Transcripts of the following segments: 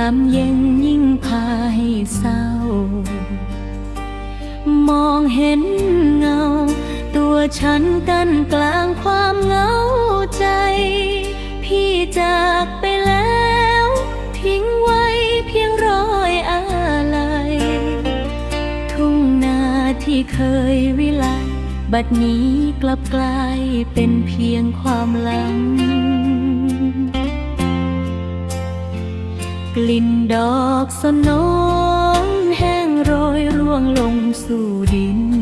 ามเย็นยิ่งพาให้เศร้า มองเห็นเงา ตัวฉันกันกลางความเหงาใจ พี่จากไปแล้ว ทิ้งไว้เพียงรอยอาลัย ทุ่งนาที่เคยวิไลบัดนี้กลับกลายเป็นเพียงความหลัง ลิ่นดอกสนนแห้งโรยร่วงลงสู่ดิน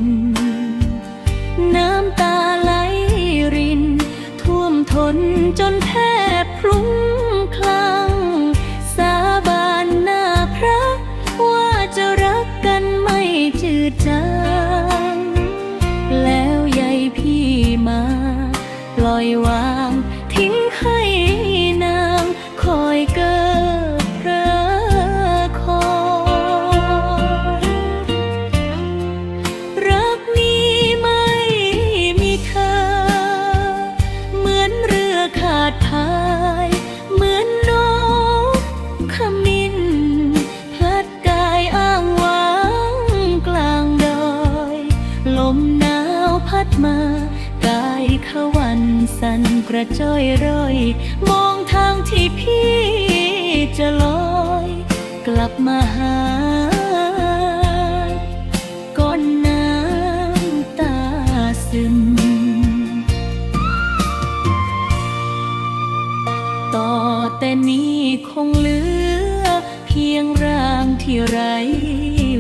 สั่นกระจ้อยร่อย มองทางที่พี่จะลอย กลับมาหาก้อนน้ำตาซึม ต่อแต่นี้คงเหลือ เพียงร่างที่ไร้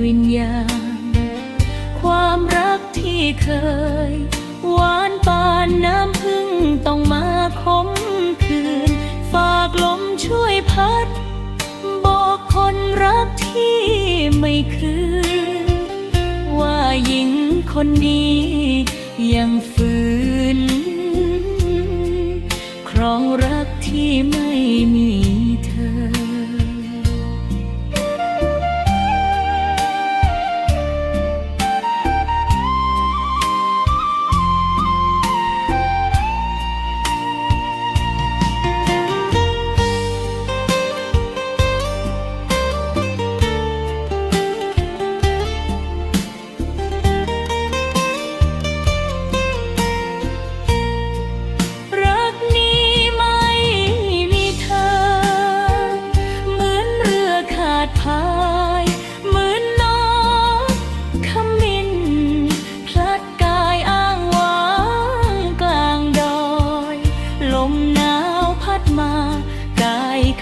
วิญญาณ ความรักที่เคย หวานปานน้ำ มคืน ฝากลมช่วยพัด บอกคนรักที่ไม่คืน ว่าหญิงคนนี้ยังฝืน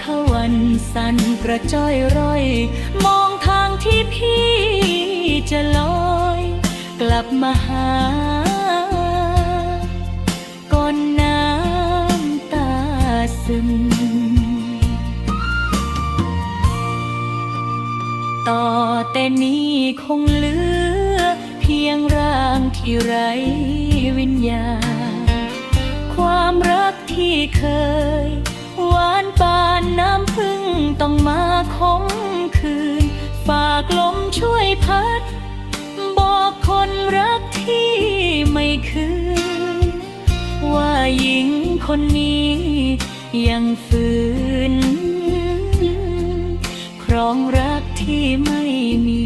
ขวันสั่นกระจ้อยร่อย มองทางที่พี่จะลอย กลับมาหาก้อนน้ำตาซึม ต่อแต่นี้คงเหลือ เพียงร่างที่ไร้วิญญาณความรักที่เคย วานปานน้ำพึ่งต้องมาคมคืน ฝากลมช่วยพัด บอกคนรักที่ไม่คืน ว่าหญิงคนนี้ยังฝืนครองรักที่ไม่มี